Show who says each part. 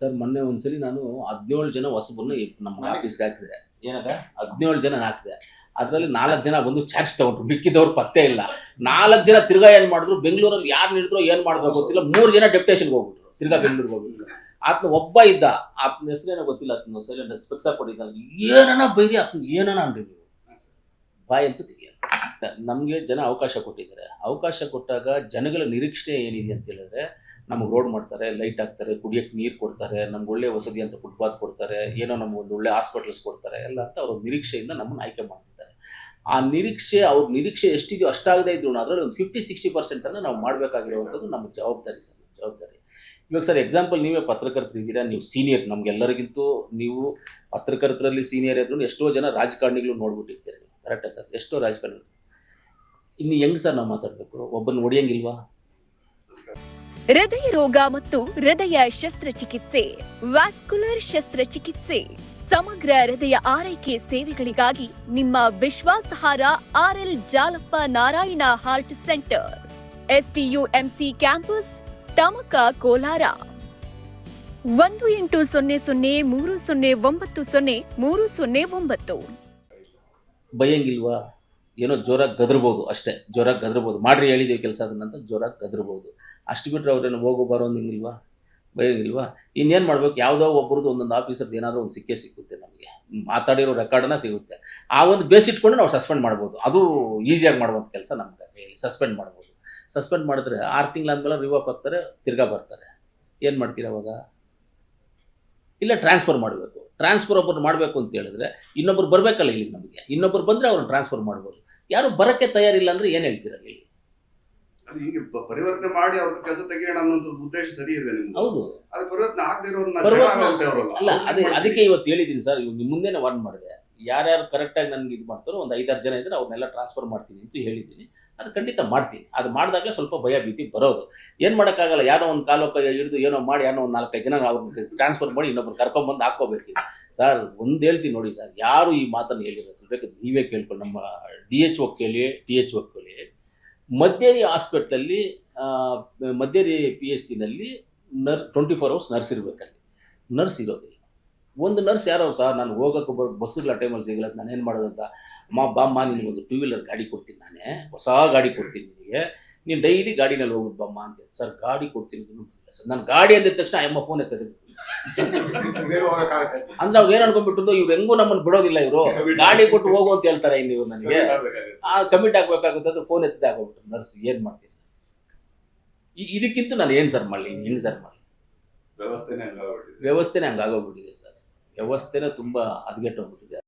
Speaker 1: Sir ಮೊನ್ನೆ ಒಂದ್ಸಲಿ ನಾನು ಹದಿನೇಳು ಜನ ಹೊಸಬರನ್ನ ನಮ್ಮ ಆಫೀಸ್ಗೆ ಹಾಕಿದೆ. ಏನಾಗ ಹದಿನೇಳು ಜನ ಹಾಕಿದೆ. ಅದರಲ್ಲಿ ನಾಲ್ಕು ಜನ ಬಂದು ಚಾರ್ಜ್ ತಗೊಂಡ್ರು. ಮಿಕ್ಕಿದವ್ರು ಪತ್ತೆ ಇಲ್ಲ. ನಾಲ್ಕು ಜನ ತಿರ್ಗಾ ಏನು ಮಾಡಿದ್ರು? ಬೆಂಗಳೂರಲ್ಲಿ ಯಾರು ಹಿಡಿದ್ರು ಏನು ಮಾಡಿದ್ರು ಗೊತ್ತಿಲ್ಲ. ಮೂರು ಜನ ಡೆಪ್ಟೇಷನ್ಗೆ ಹೋಗ್ಬಿಟ್ರು. ತಿರ್ಗಾ ಬೆಂಗಳೂರಿಗೆ ಹೋಗ್ಬಿಟ್ರು. ಆತನ ಒಬ್ಬ ಇದ್ದ. ಆತನ ಹೆಸರೇನೋ ಗೊತ್ತಿಲ್ಲ ಆತನ ಸೈಲೆಂಟ್ ಸ್ಪೆಕ್ಸ್ ಕೊಟ್ಟಿದ್ದ ಏನನ ಬೈರಿ ಆತನ ಏನನ ಅಂದ್ರಿ ನೀವು? ಬಾಯಿ ಅಂತೂ ತೆಗಿಯಲ್ಲ ನಮಗೆ ಜನ ಅವಕಾಶ ಕೊಟ್ಟಿದ್ದಾರೆ. ಅವಕಾಶ ಕೊಟ್ಟಾಗ ಜನಗಳ ನಿರೀಕ್ಷೆ ಏನಿದೆ ಅಂತ ಹೇಳಿದ್ರೆ ನಮಗೆ ರೋಡ್ ಮಾಡ್ತಾರೆ ಲೈಟ್ ಹಾಕ್ತಾರೆ ಕುಡಿಯೋಕ್ಕೆ ನೀರು ಕೊಡ್ತಾರೆ, ನಮ್ಗೆ ಒಳ್ಳೆ ವಸತಿ ಅಂತ ಫುಟ್ಪಾತ್ ಕೊಡ್ತಾರೆ, ಏನೋ ನಮ್ಗೆ ಒಳ್ಳೆ ಹಾಸ್ಪಿಟಲ್ಸ್ ಕೊಡ್ತಾರೆ, ಎಲ್ಲ ಅಂತ ಅವ್ರ ನಿರೀಕ್ಷೆಯಿಂದ ನಮ್ಮನ್ನು ಆಯ್ಕೆ ಮಾಡ್ತಾರೆ ಆ ನಿರೀಕ್ಷೆ, ಅವ್ರ ನಿರೀಕ್ಷೆ ಎಷ್ಟಿದೆಯೋ ಅಷ್ಟಾಗದೇ ಇದ್ರು ಅದರಲ್ಲಿ ಒಂದು ಫಿಫ್ಟಿ ಸಿಕ್ಸ್ಟಿ ಪರ್ಸೆಂಟ್ ಅನ್ನು ನಾವು ಮಾಡಬೇಕಾಗಿರುವಂಥದ್ದು ನಮ್ಮ ಜವಾಬ್ದಾರಿ ಸರ್ ಜವಾಬ್ದಾರಿ. ಇವಾಗ ಸರ್ ಎಕ್ಸಾಂಪಲ್ ನೀವೇ ಪತ್ರಕರ್ತರಿದ್ದೀರಾ ನೀವು ಸೀನಿಯರ್ ನಮಗೆಲ್ಲರಿಗಿಂತೂ ನೀವು ಪತ್ರಕರ್ತರಲ್ಲಿ ಸೀನಿಯರ್ ಇದ್ರು ಎಷ್ಟೋ ಜನ ರಾಜಕಾರಣಿಗಳು ನೋಡ್ಬಿಟ್ಟಿರ್ತೀರಿ ಕರೆಕ್ಟಾ ಸರ್? ಎಷ್ಟೋ ರಾಜಕಾರಣಿಗಳು. ಇನ್ನು ಹೆಂಗೆ ಸರ್ ನಾವು ಮಾತಾಡಬೇಕು? ಒಬ್ಬನ ಹೊಡಿಯಂಗಿಲ್ವಾ
Speaker 2: ಹೃದಯ ರೋಗ ಮತ್ತು ಹೃದಯ ಶಸ್ತ್ರಚಿಕಿತ್ಸೆ, ವ್ಯಾಸ್ಕುಲರ್ ಶಸ್ತ್ರಚಿಕಿತ್ಸೆ, ಸಮಗ್ರ ಹೃದಯ ಆರೈಕೆ ಸೇವೆಗಳಿಗಾಗಿ ನಿಮ್ಮ ವಿಶ್ವಾಸಾರ್ಹ RL Jalappa Narayana heart centre STUMC campus, Tamaka Kolar. ಒಂದು ಎಂಟು ಸೊನ್ನೆ ಸೊನ್ನೆ ಮೂರು ಸೊನ್ನೆ ಒಂಬತ್ತು ಸೊನ್ನೆ ಮೂರು ಸೊನ್ನೆ ಒಂಬತ್ತು.
Speaker 1: ಬೈಯಂಗಿಲ್ವಾ ಏನೋ ಜೋರಾಗಿ ಗದರ್ಬೋದು ಅಷ್ಟೇ, ಜೋರಾಗಿ ಗದರ್ಬೋದು. ಮಾಡ್ರಿ ಹೇಳಿದ್ದೀವಿ ಕೆಲಸ ಅದನ್ನಂತ ಜೋರಾಗಿ ಗದರ್ಬೋದು. ಅಷ್ಟು ಬಿಟ್ಟರೆ ಅವ್ರೇನು ಹೋಗೋ ಬರೋ ಹಿಂಗಿಲ್ವಾ? ಇಲ್ವಾ ಇನ್ನೇನು ಮಾಡ್ಬೇಕು? ಯಾವುದೋ ಒಬ್ಬರದ್ದು ಒಂದೊಂದು ಆಫೀಸರ್ದು ಏನಾದರೂ ಒಂದು ಸಿಕ್ಕೇ ಸಿಕ್ಕುತ್ತೆ ನಮಗೆ. ಮಾತಾಡಿರೋ ರೆಕಾರ್ಡನ್ನ ಸಿಗುತ್ತೆ. ಆ ಒಂದು ಬೇಸ್ ಇಟ್ಕೊಂಡು ನಾವು ಸಸ್ಪೆಂಡ್ ಮಾಡ್ಬೋದು. ಅದು ಈಸಿಯಾಗಿ ಮಾಡುವಂಥ ಕೆಲಸ ನಮ್ಮ ಕೈಯಲ್ಲಿ ಸಸ್ಪೆಂಡ್ ಮಾಡ್ಬೋದು. ಸಸ್ಪೆಂಡ್ ಮಾಡಿದ್ರೆ ಆರು ತಿಂಗಳಾದ್ಮೇಲೆ ರಿವಾಪ್ ಆಗ್ತಾರೆ, ತಿರ್ಗಾ ಬರ್ತಾರೆ. ಏನು ಮಾಡ್ತೀರ ಅವಾಗ ಇಲ್ಲ ಟ್ರಾನ್ಸ್ಫರ್ ಮಾಡಬೇಕು. ಟ್ರಾನ್ಸ್ಫರ್ ಒಬ್ಬರು ಮಾಡಬೇಕು ಅಂತ ಹೇಳಿದ್ರೆ ಇನ್ನೊಬ್ರು ಬರಬೇಕಲ್ಲ ಇಲ್ಲಿ ನಮಗೆ. ಇನ್ನೊಬ್ರು ಬಂದರೆ ಅವ್ರನ್ನ ಟ್ರಾನ್ಸ್ಫರ್ ಮಾಡ್ಬೋದು. ಯಾರು ಬರೋಕ್ಕೆ ತಯಾರಿಲ್ಲ ಅಂದರೆ ಏನು ಹೇಳ್ತೀರ ಇಲ್ಲಿ
Speaker 3: ಅದು ಹಿಂಗೆ ಪರಿವರ್ತನೆ ಮಾಡಿ ಅವ್ರ ಕೆಲಸ ತೆಗೆಯೋಣ ಅನ್ನೋಂಥ ಉದ್ದೇಶ ಸರಿ ಇದೆ
Speaker 1: ಹೌದು.
Speaker 3: ಅದು ಪರಿವರ್ತನೆ ಆಗದೆ ಇರೋರನ್ನ
Speaker 1: ಅಲ್ಲ ಅದೇ ಅದಕ್ಕೆ ಇವತ್ತು ಹೇಳಿದ್ದೀನಿ ಸರ್ ಮುಂದೆನೇ ವಾರ್ನ್ ಮಾಡಿದೆ. ಯಾರ್ಯಾರು ಕರೆಕ್ಟಾಗಿ ನನಗೆ ಇದು ಮಾಡ್ತಾರೋ ಒಂದು ಐದಾರು ಜನ ಇದ್ರೆ ಅವ್ರನ್ನೆಲ್ಲ ಟ್ರಾನ್ಸ್ಫರ್ ಮಾಡ್ತೀನಿ ಅಂತ ಹೇಳಿದ್ದೀನಿ. ಅದು ಖಂಡಿತ ಮಾಡ್ತೀನಿ. ಅದು ಮಾಡಿದಾಗ ಸ್ವಲ್ಪ ಭಯ ಭೀತಿ ಬರೋದು. ಏನು ಮಾಡೋಕ್ಕಾಗಲ್ಲ, ಯಾರೋ ಒಂದು ಕಾಲು ಹಿಡಿದು ಏನೋ ಮಾಡಿ, ಯಾರೋ ಒಂದು ನಾಲ್ಕೈದು ಜನ ಅವ್ರನ್ನ ಟ್ರಾನ್ಸ್ಫರ್ ಮಾಡಿ ಇನ್ನೊಬ್ರು ಕರ್ಕೊಂಬಂದು ಹಾಕ್ಕೋಬೇಕು. ಸರ್, ಒಂದು ಹೇಳ್ತೀನಿ ನೋಡಿ ಸರ್, ಯಾರು ಈ ಮಾತನ್ನು ಹೇಳಿಲ್ಲ ಸರ್. ಬೇಕಾದ್ರೆ ನೀವೇ ಕೇಳ್ಕೊಳ್ಳಿ. ನಮ್ಮ ಡಿ ಎಚ್ ಒ ಕೇಳಿ, ಟಿ ಎಚ್ ಒ ಕೇಳಿ. ಮಧ್ಯೇರಿ ಹಾಸ್ಪಿಟ್ಲಲ್ಲಿ ಮಧ್ಯೇರಿ ಪಿ ಎಸ್ ಸಿನಲ್ಲಿ ನರ್ ಟ್ವೆಂಟಿ ಫೋರ್ ಅವರ್ಸ್ ನರ್ಸ್ ಇರಬೇಕಲ್ಲಿ. ನರ್ಸ್ ಇರೋದಿಲ್ಲ. ಒಂದು ನರ್ಸ್ ಯಾರೋ ಸರ್ ನಾನು ಹೋಗೋಕೆ ಬರೋ ಬಸ್ಸುಗಳ ಟೈಮಲ್ಲಿ ಸಿಗಲ್ಲ ನಾನು ಏನು ಮಾಡೋದು ಅಂತ ಅಮ್ಮ ಬಾಮ್ಮ ನಿನಗೆ ಒಂದು ಟೂ ವೀಲರ್ ಗಾಡಿ ಕೊಡ್ತೀನಿ ನಾನೇ ಹೊಸ ಗಾಡಿ ಕೊಡ್ತೀನಿ ನಿನಗೆ. ನೀನು ಡೈಲಿ ಗಾಡಿನಲ್ಲಿ ಹೋಗ್ಬಿಟ್ಟು ಬಮ್ಮ ಅಂತ ಸರ್ ಗಾಡಿ ಕೊಡ್ತೀನಿ ಅಂದ್ರೂ ಬಂದಿಲ್ಲ ಸರ್. ನಾನು ಗಾಡಿ ಅಂದಿದ ತಕ್ಷಣ ಅಮ್ಮ ಫೋನ್ ಎತ್ತದೆ ಅಂದ್ರೆ ಅವ್ರು ಏನು ಅನ್ಕೊಂಡ್ಬಿಟ್ಟು ಇವ್ರು ಹೆಂಗೂ ನಮ್ಮನ್ನು ಬಿಡೋದಿಲ್ಲ ಇವರು. ಗಾಡಿ ಕೊಟ್ಟು ಹೋಗು ಅಂತ ಹೇಳ್ತಾರೆ ಇನ್ನು ಇವ್ರು ನನಗೆ. ಆ ಕಮಿಟ್ ಆಗ್ಬೇಕಾಗುತ್ತೆ ಅದು ಫೋನ್ ಎತ್ತದೆ ಆಗೋಗ್ಬಿಟ್ಟು ನರ್ಸ್ ಏನು ಮಾಡ್ತೀನಿ ಈ- ಇದಕ್ಕಿಂತ ನಾನು ಏನು ಸರ್ ಮಾಡಲಿ? ಹೆಂಗೆ ಸರ್ ಮಾಡಲಿ.
Speaker 3: ವ್ಯವಸ್ಥೆನೇ ಹಂಗಾಗ್ಬಿಟ್ಟಿದೆ.
Speaker 1: ವ್ಯವಸ್ಥೆನೇ ಹಂಗಾಗೋಗ್ಬಿಟ್ಟಿದೆ ಸರ್. ವ್ಯವಸ್ಥೆನೇ ತುಂಬ ಹದಗೆಟ್ಟೋಗ್ಬಿಟ್ಟಿದೆ.